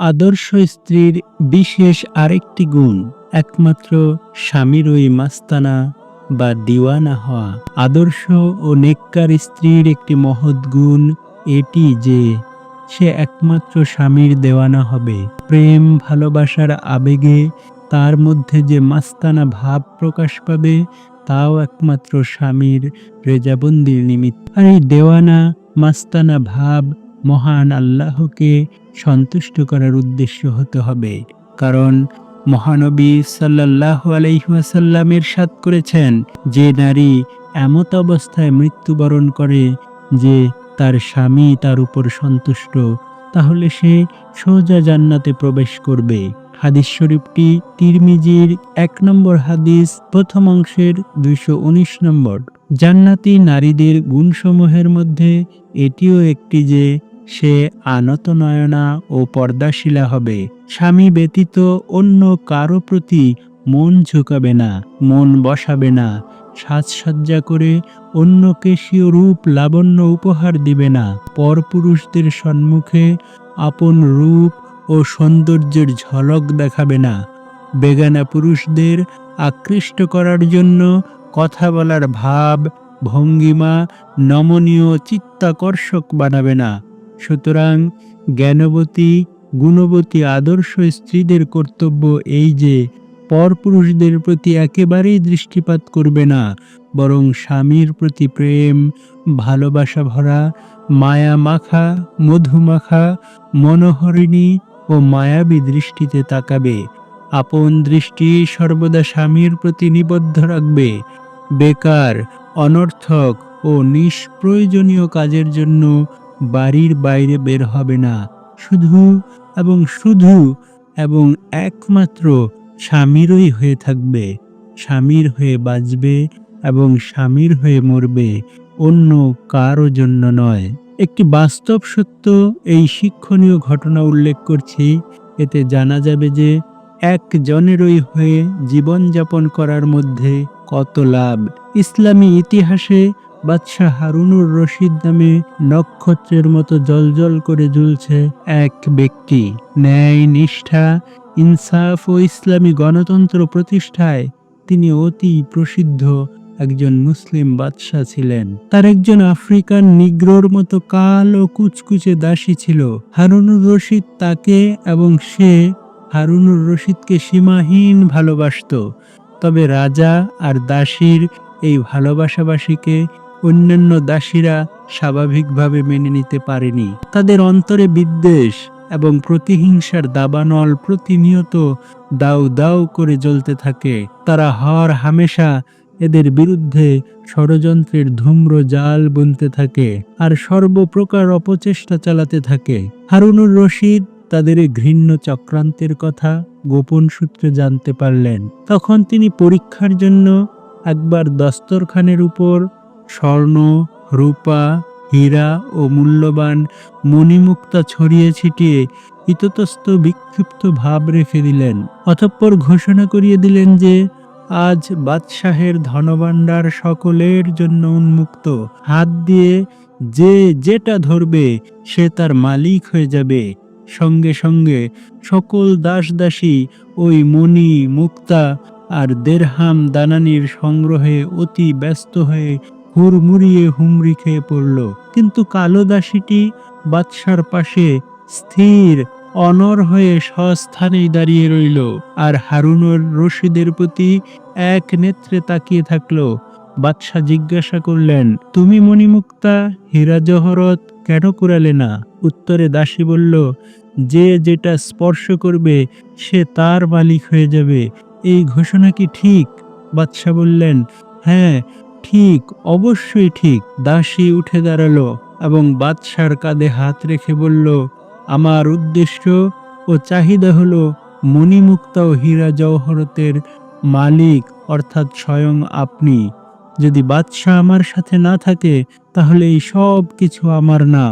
আদর্শ স্ত্রীর বিশেষ আরেকটি গুণ, একমাত্র স্বামীর ওই মাস্তানা বা দিওয়ানা হওয়া। আদর্শ ও নেককার স্ত্রীর একটি মহৎ গুণ এটি যে, সে একমাত্র স্বামীর দেওয়ানা হবে। প্রেম, ভালোবাসার আবেগে তার মধ্যে যে মাস্তানা ভাব প্রকাশ পাবে, তাও একমাত্র স্বামীর রেজাবন্দির নিমিত্ত। আর এই দেওয়ানা, মাস্তানা ভাব মহান আল্লাহকে সন্তুষ্ট করার উদ্দেশ্য হতে হবে। কারণ মহানবী সাল্লাহ আলাইহাসাল্লামের সাত করেছেন যে নারী এমত অবস্থায় মৃত্যুবরণ করে যে তার স্বামী তার উপর সন্তুষ্ট, তাহলে সে সোজা জান্নাতে প্রবেশ করবে। হাদিস শরীফটি তিরমিজির এক নম্বর হাদিস, প্রথম অংশের দুইশো উনিশ নম্বর। জান্নাতি নারীদের গুণসমূহের মধ্যে এটিও একটি যে সে আনত নয়না ও পর্দাশীলা হবে। স্বামী ব্যতীত অন্য কারও প্রতি মন ঝুঁকাবে না, মন বসাবে না, সাজসজ্জা করে অন্যকে স্বীয় রূপ লাবণ্য উপহার দিবে না। পরপুরুষদের সম্মুখে আপন রূপ ও সৌন্দর্যের ঝলক দেখাবে না। বেগানা পুরুষদের আকৃষ্ট করার জন্য কথা বলার ভাব ভঙ্গিমা নমনীয় চিত্তাকর্ষক বানাবে না। সুতরাং জ্ঞানবতী, গুণবতী, আদর্শ স্ত্রীদের কর্তব্য এই যে, পরপুরুষদের প্রতি একেবারেই দৃষ্টিপাত করবে না, বরং স্বামীর প্রতি প্রেম, ভালোবাসা ভরা, মায়া মাখা মধুমাখা মনোহরিণী ও মায়াবী দৃষ্টিতে তাকাবে। আপন দৃষ্টি সর্বদা স্বামীর প্রতি নিবদ্ধ রাখবে। বেকার, অনর্থক ও নিষ্প্রয়োজনীয় কাজের জন্য বাড়ির বাইরে বের হবে না। শুধু এবং শুধু এবং একমাত্র স্বামীরই হয়ে থাকবে। স্বামীর হয়ে বাঁচবে এবং স্বামীর হয়ে মরবে অন্য কারও জন্য নয়। একটি বাস্তব সত্য এই শিক্ষণীয় ঘটনা উল্লেখ করছি। এতে জানা যাবে যে একজনেরই হয়ে জীবনযাপন করার মধ্যে কত লাভ। ইসলামী ইতিহাসে বাদশাহ হারুনুর রশিদ নামে নক্ষত্রের মতো জলজল করে ঝুলছে এক ব্যক্তি। ন্যায়, নিষ্ঠা, ইনসাফ ও ইসলামী গণতন্ত্র প্রতিষ্ঠায় তিনি অতি প্রসিদ্ধ একজন মুসলিম বাদশাহ ছিলেন। তার একজন আফ্রিকান নিগ্রোর মতো কাল ও কুচকুচে দাসী ছিল। হারুনুর রশিদ তাকে এবং সে হারুনুর রশিদকে সীমাহীন ভালোবাসত। তবে রাজা আর দাসীর এই ভালোবাসাবাসীকে অন্যান্য দাসীরা স্বাভাবিকভাবে মেনে নিতে পারেনি। তাদের অন্তরে বিদ্বেষ এবং প্রতিহিংসার দাবানল প্রতিনিয়ত দাউ দাউ করে জ্বলতে থাকে। তারা হর হামেশা এদের বিরুদ্ধে ষড়যন্ত্রের ধূম্র জাল বুনতে থাকে আর সর্বপ্রকার অপচেষ্টা চালাতে থাকে। হারুনুর রশিদ তাদের ঘৃণ্য চক্রান্তের কথা গোপন সূত্রে জানতে পারলেন। তখন তিনি পরীক্ষার জন্য একবার দস্তরখানের উপর স্বর্ণ, রূপা, হীরা ও মূল্যবান মণিমুক্তা ছড়িয়ে ছিটিয়ে ইততস্ত বিক্ষিপ্ত ভাব রেখে দিলেন। অতঃপর ঘোষণা করিয়ে দিলেন যে, আজ বাদশাহের ধনভাণ্ডার সকলের জন্য উন্মুক্ত। হাত দিয়ে যে যেটা ধরবে, সে তার মালিক হয়ে যাবে। সঙ্গে সঙ্গে সকল দাস দাসী ওই মণি মুক্তা আর দেড়হাম দানানির সংগ্রহে অতি ব্যস্ত হয়ে হুড়মুড়িয়ে হুমড়ি খেয়ে পড়ল। কিন্তু কালো দাসীটি বাদশার পাশে স্থির, অনর হয়ে স্বস্থানেই দাঁড়িয়ে রইল আর হারুনুর রশিদের প্রতি এক নেত্রে তাকিয়ে থাকল। বাদশাহ জিজ্ঞাসা করলেন, তুমি মণিমুক্তা, হীরা জহরত কেন কুড়ালে না? উত্তরে দাসী বলল, যে যেটা স্পর্শ করবে, সে তার মালিক হয়ে যাবে। এই ঘোষণা কি ঠিক? বাদশাহ বললেন হ্যাঁ ঠিক, অবশ্যই ঠিক। দাসী উঠে দাঁড়াল এবং বাদশার কাঁধে হাত রেখে বলল, আমার উদ্দেশ্য ও চাহিদা হলো মণিমুক্তা ও হীরা জওহরতের মালিক, অর্থাৎ স্বয়ং আপনি। যদি বাদশাহ আমার সাথে না থাকে, তাহলে এই সব কিছু আমার না।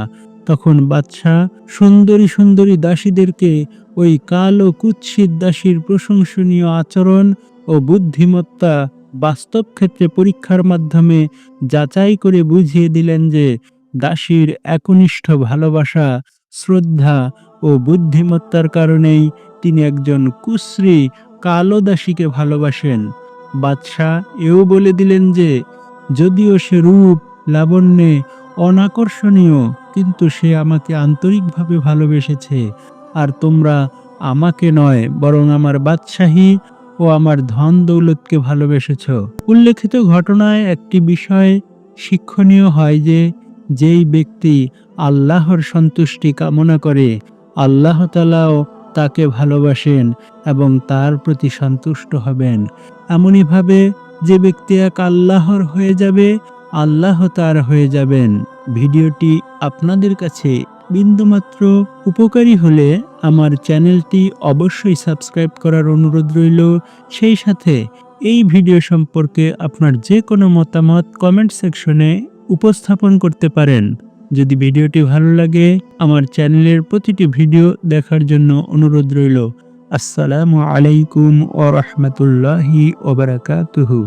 তখন বাদশাহ সুন্দরী সুন্দরী দাসীদেরকে ওই কালো কুৎসিত দাসীর প্রশংসনীয় আচরণ ও বুদ্ধিমত্তা বাস্তব ক্ষেত্রে পরীক্ষার মাধ্যমে যাচাই করে বুঝিয়ে দিলেন যে দাসীর একনিষ্ঠ ভালোবাসা, শ্রদ্ধা ও বুদ্ধিমত্তার কারণেই তিনি একজন কুশ্রী, কালো দাসীকে ভালোবাসেন। বাদশাহ এও বলে দিলেন যে, যদিও সে রূপ, লাবণ্যে অনাকর্ষণীয়, কিন্তু সে আমাকে আন্তরিকভাবে ভালোবেসেছে। আর তোমরা আমাকে নয়, বরং আমার বাদশাহী ও আমার ধন দৌলতকে ভালোবেসেছ। উল্লেখিত ঘটনায় একটি বিষয় শিক্ষণীয় হয় যে, যেই ব্যক্তি আল্লাহর সন্তুষ্টি কামনা করে, আল্লাহ তালাও তাকে ভালোবাসেন এবং তার প্রতি সন্তুষ্ট হবেন। এমনইভাবে যে ব্যক্তি এক আল্লাহর হয়ে যাবে, আল্লাহ তার হয়ে যাবেন। ভিডিওটি আপনাদের কাছে বিন্দুমাত্র উপকারী হলে আমার চ্যানেলটি অবশ্যই সাবস্ক্রাইব করার অনুরোধ রইল। সেই সাথে এই ভিডিও সম্পর্কে আপনার যে কোনো মতামত কমেন্ট সেকশনে উপস্থাপন করতে পারেন। যদি ভিডিওটি ভালো লাগে, আমার চ্যানেলের প্রতিটি ভিডিও দেখার জন্য অনুরোধ রইল। আসসালামু আলাইকুম ও রহমতুল্লাহি ওবরাকাতুহু